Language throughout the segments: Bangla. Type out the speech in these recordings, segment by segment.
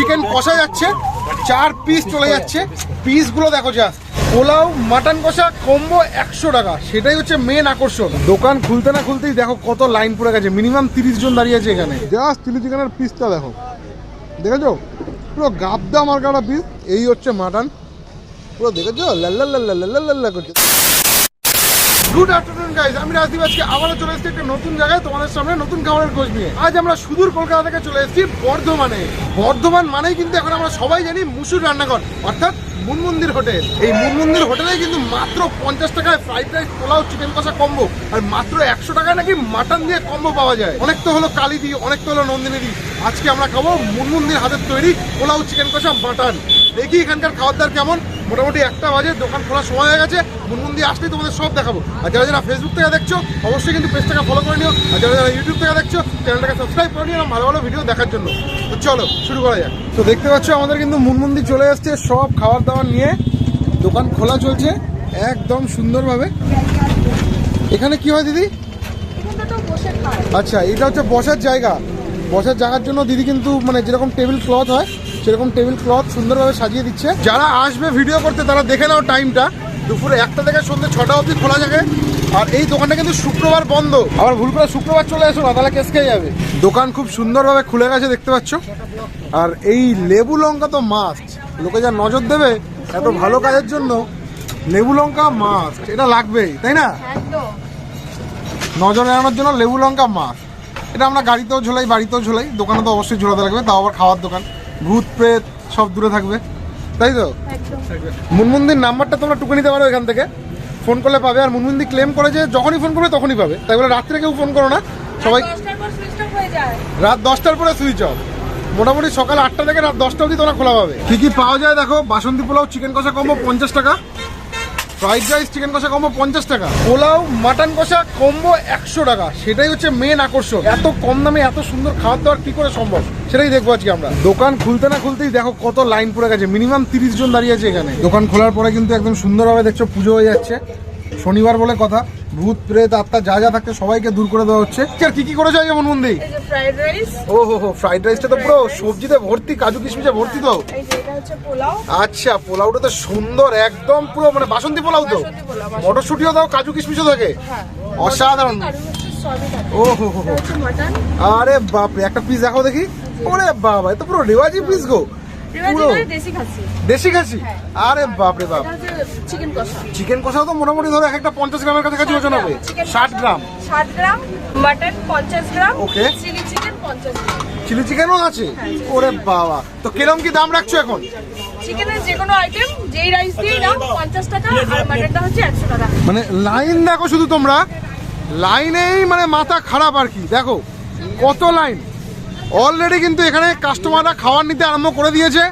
চিকেন কষা যাচ্ছে, চার পিস চলে যাচ্ছে। পিসগুলো দেখো জাস্ট পোলাও মাটন কষা কম্বো একশো টাকা। সেটাই হচ্ছে মেন আকর্ষণ। দোকান খুলতে না খুলতেই দেখো কত লাইন পড়ে গেছে। মিনিমাম তিরিশ জন দাঁড়িয়ে আছে এখানে। জাস্ট চিলি চিকেনের পিসটা দেখো। দেখেছ? পুরো গাবদা মার্কাটা পিস এই হচ্ছে মাটন পুরো দেখেছ? লাল্লা লাল্লা লাল্লা লাল্লা করছে। গুড আফটারনুন গাইজ আমি রাজদীপ আজকে আবারও চলে এসেছি একটা নতুন জায়গায় তোমাদের সামনে, নতুন খাবারের খোঁজ নিয়ে। আজ আমরা সুদূর কলকাতা থেকে চলে এসেছি বর্ধমানে। বর্ধমান মানেই কিন্তু এখন আমরা সবাই জানি মুসুর রান্নাঘর, অর্থাৎ মুনমন্দির হোটেল। এই মুনমন্দির হোটেলে কিন্তু মাত্র পঞ্চাশ টাকায় ফ্রাইড রাইস পোলাও চিকেন কষা কম্বো আর মাত্র একশো টাকায় নাকি মাটন দিয়ে কম্বো পাওয়া যায়। অনেক তো হলো কালি দি অনেক তো হলো নন্দিনী দি আজকে আমরা খাব মুনমন্দির হাতের তৈরি পোলাও চিকেন কষা মাটন দেখি এখানকার খাবার দাবার কেমন। মোটামুটি একটা বাজে, দোকান খোলার সময় হয়ে গেছে মুনমুন্দি আসলেই তোমাদের সব দেখাবো। আর যারা যারা ফেসবুক থেকে দেখছ, অবশ্যই কিন্তু পেজটাকে ফলো করে নিও। আর যারা যারা ইউটিউব থেকে দেখছ চ্যানেলটাকে সাবস্ক্রাইব করে নিও আর ভালো ভালো ভিডিও দেখার জন্য। তো চলো, শুরু করা যাক। তো দেখতে পাচ্ছ, আমাদের কিন্তু মুনমুন্দি চলে আসছে সব খাবার দাবার নিয়ে। দোকান খোলা চলছে, একদম সুন্দরভাবে। এখানে কি হয় দিদি? আচ্ছা এটা হচ্ছে বসার জায়গা। বসার জায়গার জন্য দিদি কিন্তু মানে যেরকম টেবিল ক্লথ হয় সেরকম টেবিল ক্লথ সুন্দরভাবে সাজিয়ে দিচ্ছে। যারা আসবে ভিডিও করতে, তারা দেখে নাও টাইমটা দুপুরে একটা থেকে সন্ধ্যে ছটা অবধি খোলা থাকে। আর এই দোকানটা কিন্তু শুক্রবার বন্ধ। আবার ভুল করে শুক্রবার চলে এসো না, তাহলে খেয়ে যাবে। দোকান খুব সুন্দরভাবে খুলে গেছে, দেখতে পাচ্ছ। আর এই লেবু লঙ্কা তো মাস্ট লোকে যা নজর দেবে, এত ভালো কাজের জন্য লেবু লঙ্কা মাস্ট এটা লাগবেই, তাই না? নজর এড়ানোর জন্য লেবু লঙ্কা মাছ এটা আমরা গাড়িতেও ঝোলাই, বাড়িতেও ঝোলাই, দোকানে তো অবশ্যই ঝোলাতে লাগবে, তাও আবার খাওয়ার দোকান। ভূত প্রেত সব দূরে থাকবে। তাই তো? মুনমুন্দির নাম্বারটা তোমরা টুকে নিতে পারো এখান থেকে। ফোন করলে পাবে আর মুনমুন্দি ক্লেম করে যে যখনই ফোন করবে তখনই পাবে। তাই বলে রাত্রে কেউ ফোন করো না। সবাই রাত দশটার পরে সুইচ অফ মোটামুটি সকাল আটটা থেকে রাত দশটা অবধি তোমরা খোলা পাবে। কি কি পাওয়া যায় দেখো? বাসন্তী পোলাও চিকেন কষা কম্বো পঞ্চাশ টাকা। ফ্রাইড রাইস, চিকেন কষা কম্বো পঞ্চাশ টাকা। পোলাও, মাটন কষা কম্বো একশো টাকা। সেটাই হচ্ছে মেন আকর্ষণ। এত কম দামে এত সুন্দর খাবার দাবার কি করে সম্ভব? সেটাই দেখব আজকে আমরা। দোকান খুলতে না খুলতেই দেখো কত লাইন পড়ে গেছে। মিনিমাম তিরিশ জন দাঁড়িয়ে আছে এখানে। দোকান খোলার পরে কিন্তু একদম সুন্দরভাবে দেখছ, পুজো হয়ে যাচ্ছে। শনিবার বলে কথা। ভূত প্রেত আত্মা যা যা থাকছে সবাইকে দূর করে দেওয়া হচ্ছে। আর কি কি করেছে আজকে মনমন্দি এই যে ফ্রাইড রাইস ও হো হো ফ্রাইড রাইসটা তো পুরো সবজিতে ভর্তি কাজু কিশমিশে ভর্তি তো। আচ্ছা পোলাওটা তো সুন্দর একদম পুরো মানে বাসন্তী পোলাও তো। মটরশুটিও দাও কাজু কিশমিশও থাকে। হ্যাঁ। অসাধারণ। ও হো হো আরে বাপরে একটা পিস দেখাও দেখি। ওরে বাবা এ তো পুরো রেওয়াজি পিস গো। দেশি খাসি। খাসি? আরে বাপরে বাপ। চিকেন কষা। চিকেন কষাও তো মোটামুটি ধরো এক একটা পঞ্চাশ গ্রামের কাছাকাছি ওজন হবে। চিকেন ষাট গ্রাম। ষাট গ্রাম মাটন পঞ্চাশ গ্রাম Okay. চিলি চিকেন পঞ্চাশ গ্রাম। চিলি চিকেনও আছে? ওরে বাবা। তো কিরম কি দাম রাখছো এখন? চিকেনের যে কোনো আইটেম যেই রাইস দিয়ে নাও পঞ্চাশ টাকা আর মাটনটা হচ্ছে টাকা। মানে লাইন দেখো শুধু তোমরা। লাইনেই মানে মাথা খারাপ আর কি। দেখো কত লাইন অলরেডি কিন্তু এখানে কাস্টমাররা খাবার নিতে আরম্ভ করে দিয়েছে।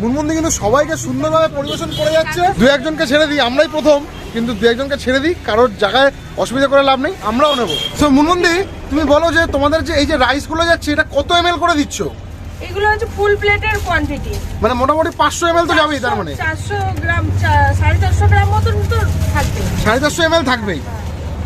মুনমুন্দি কিন্তু সবাইকে সুন্দরভাবে পরিবেশন করে যাচ্ছে। দু একজনকে ছেড়ে দিই আমরাই প্রথম কিন্তু দু একজনকে ছেড়ে দিই কারোর জায়গায় অসুবিধা করে লাভ নেই আমরাও নেব। তো মুনমুন্দি তুমি বলো যে তোমাদের যে এই যে রাইসগুলো যাচ্ছে এটা কত এম করে দিচ্ছ? এগুলো হচ্ছে ফুল প্লেটের কোয়ান্টিটি মানে মোটামুটি পাঁচশো এম তো যাবেই তার মানে। চারশো গ্রাম সাড়ে চারশো গ্রাম মতন তো থাকবে। সাড়ে চারশো এম থাকবেই।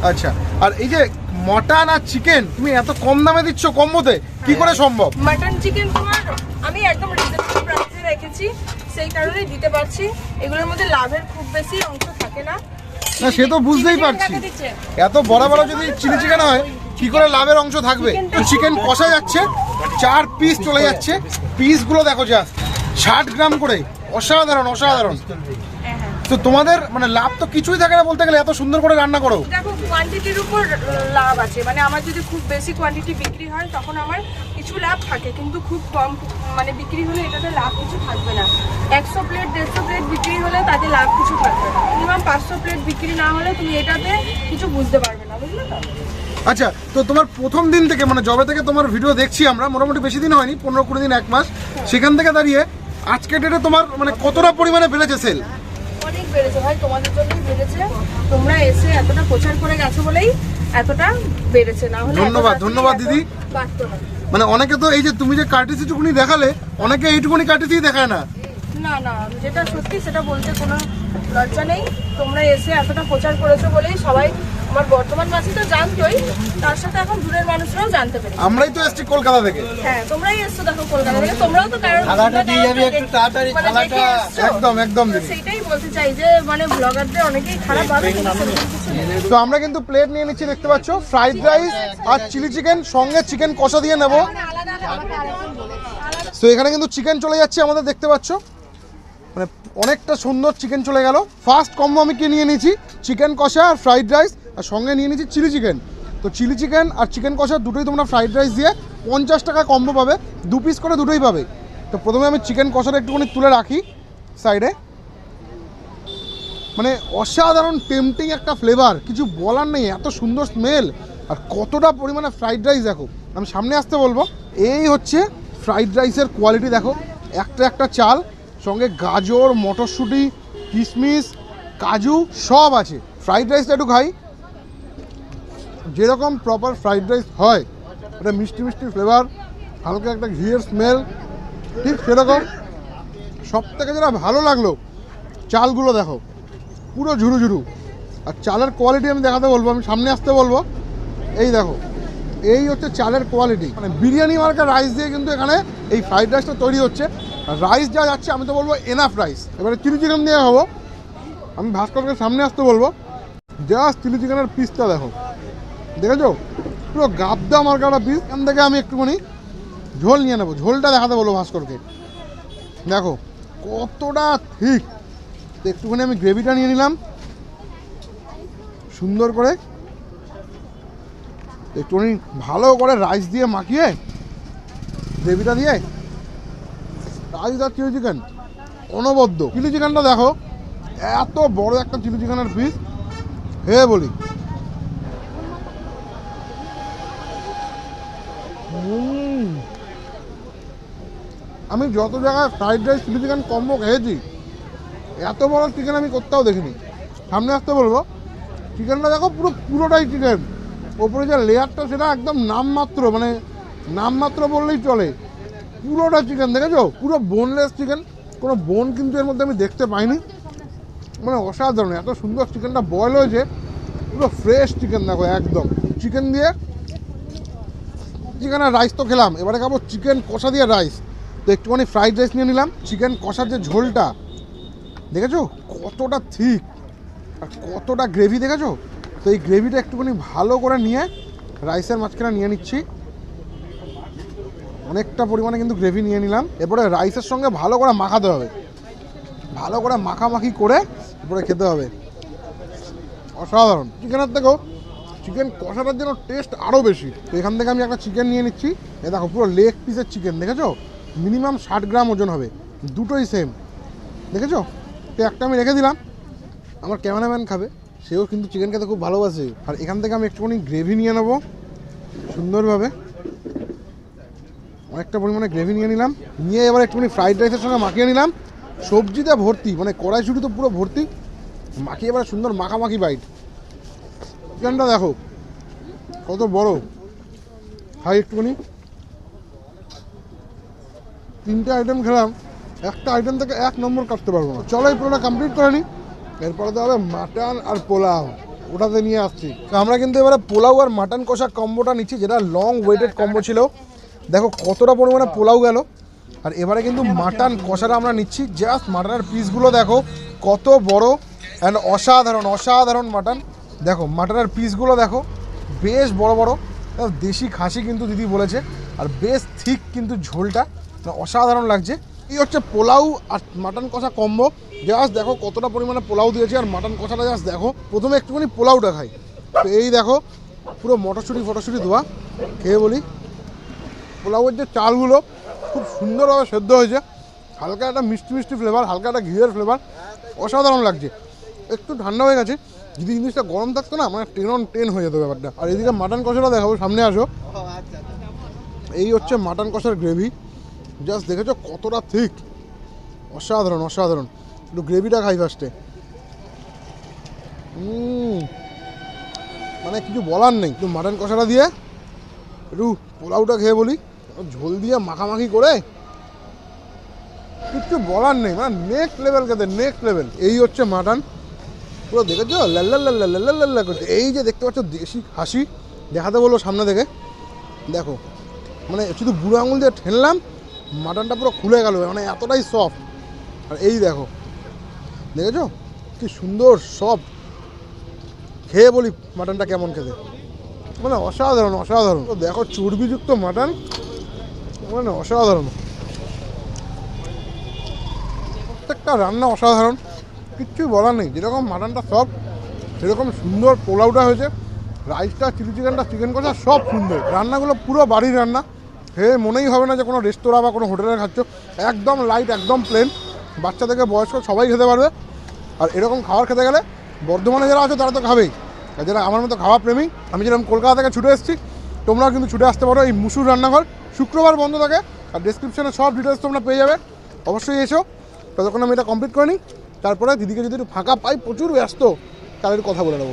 আচ্ছা আর এই যে মটন আর চিকেন তুমি এত কম দামে দিচ্ছ কম্বোতে কি করে সম্ভব? মাটন চিকেন তোমার আমি একদম রিজনেবল প্রাইসে রেখেছি সেই কারণেই দিতে পারছি। এগুলোর মধ্যে লাভের খুব বেশি অংশ থাকে না। না সে তো বুঝতেই পারছি। এত বড় বড় যদি চিলি চিকেন হয় কি করে লাভের অংশ থাকবে? চিকেন কষা যাচ্ছে চার পিস চলে যাচ্ছে। পিসগুলো দেখো জাস্ট ষাট গ্রাম করে। অসাধারণ অসাধারণ। হ্যাঁ, হ্যাঁ। তো তোমাদের মানে লাভ তো কিছুই থাকে না বলতে গেলে এত সুন্দর করে রান্না করো। দেখো কোয়ান্টিটির উপর লাভ আছে। মানে আমার যদি খুব বেশি কোয়ান্টিটি বিক্রি হয় তখন আমার কিছু লাভ থাকে। কিন্তু খুব কম মানে বিক্রি হলে এটাতে লাভ কিছু থাকবে না। একশো প্লেট দেড়শো প্লেট বিক্রি হলে তাতে লাভ কিছু থাকবে না। মিনিমাম পাঁচশো প্লেট বিক্রি না হলে তুমি এটাতে কিছু বুঝতে পারবে না বুঝলে তো? আচ্ছা তো তোমার প্রথম দিন থেকে মানে জবে থেকে তোমার ভিডিও দেখছি আমরা মোটামুটি বেশি দিন হয়নি পনেরো কুড়ি দিন এক মাস সেখান থেকে দাঁড়িয়ে আজকে ডেটে তোমার মানে কতটা পরিমাণে বেড়েছে সেল বেড়েছে ভাই তোমাদের জন্যই বেড়েছে তোমরা এসে এতটা প্রচার করে গেছো বলেই এতটা বেড়েছে না হলে ধন্যবাদ, ধন্যবাদ দিদি। মানে অনেকে তো এই যে তুমি যে কার্টিসিটুকুনি দেখালে অনেকে এইটুকুনি কার্টিসি দেখায় না। না না যেটা সত্যি সেটা বলতে কোনো লজ্জা নেই। তোমরা এসে এতটা প্রচার করেছ বলেই সবাই আমার বর্তমান মাসি তো জানতোই তার সাথে এখন দূরের মানুষরাও জানতে পেরেছে। আমরাই তো এসছি কলকাতা থেকে। হ্যাঁ তোমরাই এসছো দেখো কলকাতা থেকে তোমরাও তো কারণ মানে। একদম একদম তো দিদি। বলতে চাই যে মানে ব্লগারদের অনেকেই খারাপ। তো আমরা কিন্তু প্লেট নিয়ে নিচ্ছি দেখতে পাচ্ছ? ফ্রাইড রাইস আর চিলি চিকেন সঙ্গে চিকেন কষা দিয়ে নেব। তো এখানে কিন্তু চিকেন চলে যাচ্ছে আমাদের দেখতে পাচ্ছ? মানে অনেকটা সুন্দর চিকেন চলে গেল। ফার্স্ট কম্বো আমি কি নিয়ে নিয়েছি? চিকেন কষা আর ফ্রাইড রাইস আর সঙ্গে নিয়ে নিয়েছি চিলি চিকেন। তো চিলি চিকেন আর চিকেন কষা দুটোই তোমরা ফ্রাইড রাইস দিয়ে পঞ্চাশ টাকা কম্বো পাবে, দু পিস করে দুটোই পাবে। তো প্রথমে আমি চিকেন কষাটা একটুখানি তুলে রাখি সাইডে মানে অসাধারণ টেম্পটিং একটা ফ্লেভার কিছু বলার নেই, এত সুন্দর স্মেল আর কতটা পরিমাণে ফ্রাইড রাইস দেখো। আমি সামনে আসতে বলব, এই হচ্ছে ফ্রাইড রাইসের কোয়ালিটি দেখো। একটা একটা চাল, সঙ্গে গাজর, মটরশুঁটি, কিশমিশ, কাজু, সব আছে। ফ্রাইড রাইসটা একটু খাই। যেরকম প্রপার ফ্রাইড রাইস হয় এটা মিষ্টি মিষ্টি ফ্লেভার হালকা একটা ঘিয়ের স্মেল ঠিক সেরকম। সব থেকে যেটা ভালো লাগল, চালগুলো দেখো, পুরো ঝুরু ঝুরু। আর চালের কোয়ালিটি আমি দেখাতে বলব, আমি সামনে আসতে বলব। এই দেখো, এই হচ্ছে চালের কোয়ালিটি মানে বিরিয়ানি মার্কা রাইস দিয়ে কিন্তু এখানে এই ফ্রাইড রাইসটা তৈরি হচ্ছে। রাইস যা যাচ্ছে, আমি তো বলব এনাফ রাইস এবারে চিলি চিকেন দিয়ে হব। আমি ভাস্করকে সামনে আসতে বলব। জাস্ট চিলি চিকেনের পিসটা দেখো। দেখেছ? পুরো গাবদা মার্কাটা পিস এখান থেকে আমি একটুখানি ঝোল নিয়ে নেব। ঝোলটা দেখাতে বলব ভাস্করকে। দেখো, কতটা ঠিক একটুখানি আমি গ্রেভিটা নিয়ে নিলাম। সুন্দর করে। একটুখানি ভালো করে রাইস দিয়ে মাখিয়ে গ্রেভিটা দিয়ে রাইস আর চিলি চিকেন অনবদ্য। চিলি চিকেনটা দেখো, এত বড় একটা চিলি চিকেনের পিস হে বলি। আমি যত জায়গায় fried rice chilli chicken combo খেয়েছি, এত বড় চিকেন আমি কোথাও দেখিনি। সামনে আসতে বলব চিকেনটা দেখো পুরো, পুরোটাই চিকেন ওপরে যে লেয়ারটা, সেটা একদম নামমাত্র মানে নামমাত্র বললেই চলে। পুরোটা চিকেন দেখেছ? পুরো বোনলেস চিকেন কোনো বোন কিন্তু এর মধ্যে আমি দেখতে পাইনি। মানে অসাধারণ, এত সুন্দর চিকেনটা বয়েল হয়েছে। পুরো ফ্রেশ চিকেন দেখো, একদম। চিকেন দিয়ে চিকেন আর রাইস তো খেলাম। এবারে খাব চিকেন কষা দিয়ে রাইস তো একটুখানি ফ্রাইড রাইস নিয়ে নিলাম। চিকেন কষার যে ঝোলটা, দেখেছ? কতটা থিক আর কতটা গ্রেভি দেখেছ? তো এই গ্রেভিটা একটুখানি ভালো করে নিয়ে রাইসের মাঝখানে নিয়ে নিচ্ছি। অনেকটা পরিমাণে কিন্তু গ্রেভি নিয়ে নিলাম। এরপরে রাইসের সঙ্গে ভালো করে মাখাতে হবে। ভালো করে মাখামাখি করে এরপরে খেতে হবে। অসাধারণ। চিকেনের থেকেও চিকেন কষাটার জন্য টেস্ট আরও বেশি। তো এখান থেকে আমি একটা চিকেন নিয়ে নিচ্ছি। এ দেখো, পুরো লেগ পিসের চিকেন দেখেছ? মিনিমাম ষাট গ্রাম ওজন হবে। দুটোই সেম দেখেছ? তো একটা আমি রেখে দিলাম। আমার ক্যামেরাম্যান খাবে। সেও কিন্তু চিকেন খেতে খুব ভালোবাসে। আর এখান থেকে আমি একটুখানি গ্রেভি নিয়ে নেব। সুন্দরভাবে। অনেকটা পরিমাণে গ্রেভি নিয়ে নিলাম। নিয়ে এবার একটুখানি ফ্রাইড রাইসের সঙ্গে মাখিয়ে নিলাম। সবজিতে ভর্তি মানে কড়াইশুটি তো পুরো ভর্তি। মাখিয়ে এবার সুন্দর মাখামাখি বাইট চিকেনটা দেখো, কত বড়। খাই একটুখানি। তিনটে আইটেম খেলাম, একটা আইটেম থেকে এক নম্বর কাটতে পারব না। চলো এই পুরোটা কমপ্লিট করে নিই এরপরে তো হবে মাটন আর পোলাও, ওটাতে নিয়ে আসছি। আমরা কিন্তু এবারে পোলাও আর মাটন কষা কম্বোটা নিচ্ছি, যেটা লং ওয়েটেড কম্বো ছিল। দেখো কতটা পরিমাণে পোলাও গেল। আর এবারে কিন্তু মাটন কষাটা আমরা নিচ্ছি। জাস্ট মাটনের পিসগুলো দেখো, কত বড় অ্যান্ড অসাধারণ অসাধারণ মাটন দেখো মাটনের পিসগুলো দেখো, বেশ বড় বড়। দেশি খাসি কিন্তু দিদি বলেছে, আর বেশ থিক কিন্তু ঝোলটা। অসাধারণ লাগছে। এই হচ্ছে পোলাও আর মাটন কষা কম্বো জাস্ট দেখো কতটা পরিমাণে পোলাও দিয়েছে আর মাটন কষাটা জাস্ট দেখো। প্রথমে একটুখানি পোলাওটা খাই। তো এই দেখো, পুরো মটরশুঁটি ফটরশুঁটি ধোয়া। খেয়ে বলি। পোলাওয়ের যে চালগুলো খুব সুন্দরভাবে সেদ্ধ হয়েছে। হালকা একটা মিষ্টি মিষ্টি ফ্লেভার হালকা একটা ঘিয়ের ফ্লেভার অসাধারণ লাগছে। একটু ঠান্ডা হয়ে গেছে। যদি জিনিসটা গরম থাকতো না মানে টেন অন টেন হয়ে যেত ব্যাপারটা। আর এদিকে মাটন কষাটা দেখাবো সামনে আসো। এই হচ্ছে মাটন কষার গ্রেভি জাস্ট দেখেছ কতটা থিক অসাধারণ অসাধারণ। একটু গ্রেভিটা খাই ফার্স্টে মানে কিছু বলার নেই। একটু মাটন কষাটা দিয়ে, একটু পোলাওটা খেয়ে বলি। ঝোল দিয়ে মাখামাখি করে। কিচ্ছু বলার নেই। মানে নেক্সট লেভেল খেতে নেক্সট লেভেল এই হচ্ছে মাটন পুরো দেখেছ? লাল্লা করছে। এই যে দেখতে পাচ্ছ, দেশি হাসি দেখাতে বলব সামনে থেকে। দেখো। মানে শুধু বুড়ো আঙুল দিয়ে ঠেললাম মাটনটা পুরো খুলে গেল মানে এতটাই সফট আর এই দেখো, দেখেছ? কি সুন্দর সফট খেয়ে বলি মাটনটা কেমন খেতে। মানে অসাধারণ অসাধারণ। দেখো, চর্বিযুক্ত মাটন। মানে অসাধারণ। প্রত্যেকটা রান্না অসাধারণ। কিচ্ছুই বলার নেই। যেরকম মাটনটা সব সেরকম সুন্দর পোলাওটা হয়েছে। রাইসটা চিলি চিকেনটা চিকেন কষা সব সুন্দর। রান্নাগুলো পুরো বাড়ির রান্না। হে, মনেই হবে না যে কোনো রেস্তোরাঁ বা কোনো হোটেলে খাচ্ছ। একদম লাইট একদম প্লেন বাচ্চা থেকে বয়স্ক সবাই খেতে পারবে। আর এরকম খাবার খেতে গেলে বর্ধমানে যারা আছো তারা তো খাবেই। আর যারা আমার মতো খাওয়া প্রেমী, আমি যেরকম কলকাতা থেকে ছুটে এসেছি, তোমরাও কিন্তু ছুটে আসতে পারো এই মুসুর রান্নাঘর। শুক্রবার বন্ধ থাকে, আর ডিসক্রিপশনে সব ডিটেলস তোমরা পেয়ে যাবে। অবশ্যই এসো। ততক্ষণ আমি এটা কমপ্লিট করে নিই। তারপরে দিদিকে যদি একটু ফাঁকা পাই, প্রচুর ব্যস্ত, তাহলে একটু কথা বলে নেব।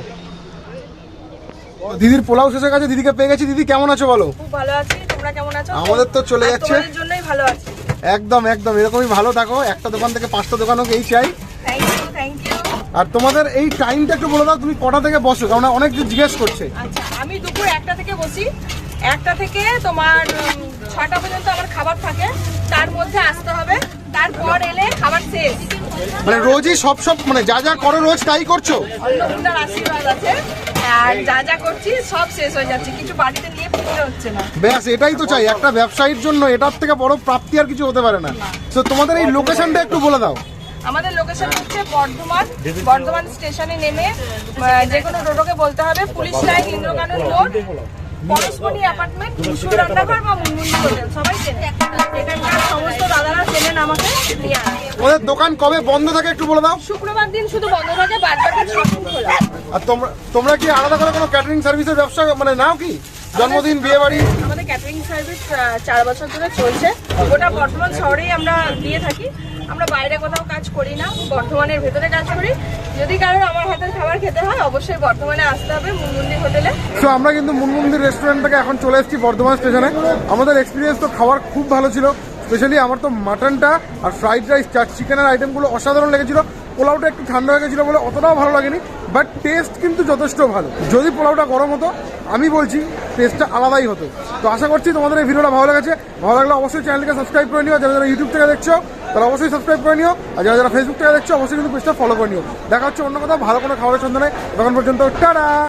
দিদির পোলাও শেষে গেছে দিদিকে পেয়ে গেছি। দিদি, কেমন আছো বলো? খুব ভালো আছি। তোমরা কেমন আছো? আমাদের তো চলে যাচ্ছে। তোমাদের জন্যই ভালো আছি। একদম একদম। এরকমই ভালো থাকো। একটা দোকান থেকে পাঁচটা দোকান হোক এই চাই। থ্যাংক ইউ থ্যাংক ইউ আর তোমাদের এই টাইমটা একটু বলে দাও তুমি কটা থেকে বসো? কারণ অনেক জিজ্ঞেস করছে। আচ্ছা আমি দুপুর একটা থেকে বসি। একটা থেকে তোমার ছটা পর্যন্ত আমার খাবার থাকে। তার মধ্যে আসতে হবে। তারপর এলে খাবার শেষ। মানে রোজই সব সব মানে যা যা করো রোজ তাই করছ? আশীর্বাদ আছে। আর যা যা করছি সব শেষ হয়ে যাচ্ছে কিছু বাড়িতে নিয়ে ফিরতে হচ্ছে না। ব্যাস এটাই তো চাই একটা ব্যবসায়ীর জন্য এটার থেকে বড় প্রাপ্তি আর কিছু হতে পারে না। তো তোমাদের এই লোকেশনটা একটু বলে দাও। আমাদের লোকেশন হচ্ছে বর্ধমান বর্ধমান স্টেশনে নেমে যে কোনো টোটোকে বলতে হবে পুলিশ লাইন ইন্দ্রকানন মোড় পরশমণি অ্যাপার্টমেন্ট মুসুর রান্নাঘর বা হোটেল সবাই চেনে। এখানকার সমস্ত দাদারা চেনেন আমাকে নিয়ে আসে। তোমাদের দোকান কবে বন্ধ থাকে একটু বলে দাও। শুক্রবার দিন শুধু বন্ধ থাকে বাদ বাকি সবদিন খোলা আর তোমরা তোমরা কি আলাদা করে কোনো ক্যাটারিং সার্ভিসের ব্যবসা মানে নাও কি? জন্মদিন বিয়ে বাড়ি? আমাদের ক্যাটারিং সার্ভিস চার বছর ধরে চলছে। গোটা বর্ধমান শহরেই আমরা দিয়ে থাকি। আমরা বাইরে কোথাও কাজ করি না বর্ধমানের ভেতরে কাজ করি। যদি কারোর আমার হাতের খাবার খেতে হয় অবশ্যই বর্ধমানে আসতে হবে মুনমুন্দি হোটেলে। তো আমরা কিন্তু মুনমন্দির রেস্টুরেন্ট থেকে এখন চলে এসেছি বর্ধমান স্টেশনে আমাদের এক্সপিরিয়েন্স তো খাবার খুব ভালো ছিল। স্পেশালি আমার তো মাটনটা আর ফ্রাইড রাইস চার চিকেনের আইটেমগুলো অসাধারণ লেগেছিল। পোলাওটা একটু ঠান্ডা হয়ে গেছিল বলে অতটাও ভালো লাগেনি বাট টেস্ট কিন্তু যথেষ্ট ভালো। যদি পোলাওটা গরম হতো, আমি বলছি টেস্টটা আলাদাই হতো। তো আশা করছি তোমাদের এই ভিডিওটা ভালো লেগেছে। ভালো লাগলে অবশ্যই চ্যানেলকে সাবস্ক্রাইব করে নিও যারা যারা ইউটিউব থেকে দেখছ, তারা অবশ্যই সাবস্ক্রাইব করে নিও, আর যারা যারা ফেসবুক থেকে দেখছ, অবশ্যই কিন্তু পেজটা ফলো করে নিও। দেখা হচ্ছে অন্য কোথাও, ভালো কোনো খাবারের সন্ধানে তখন পর্যন্ত, টাটা!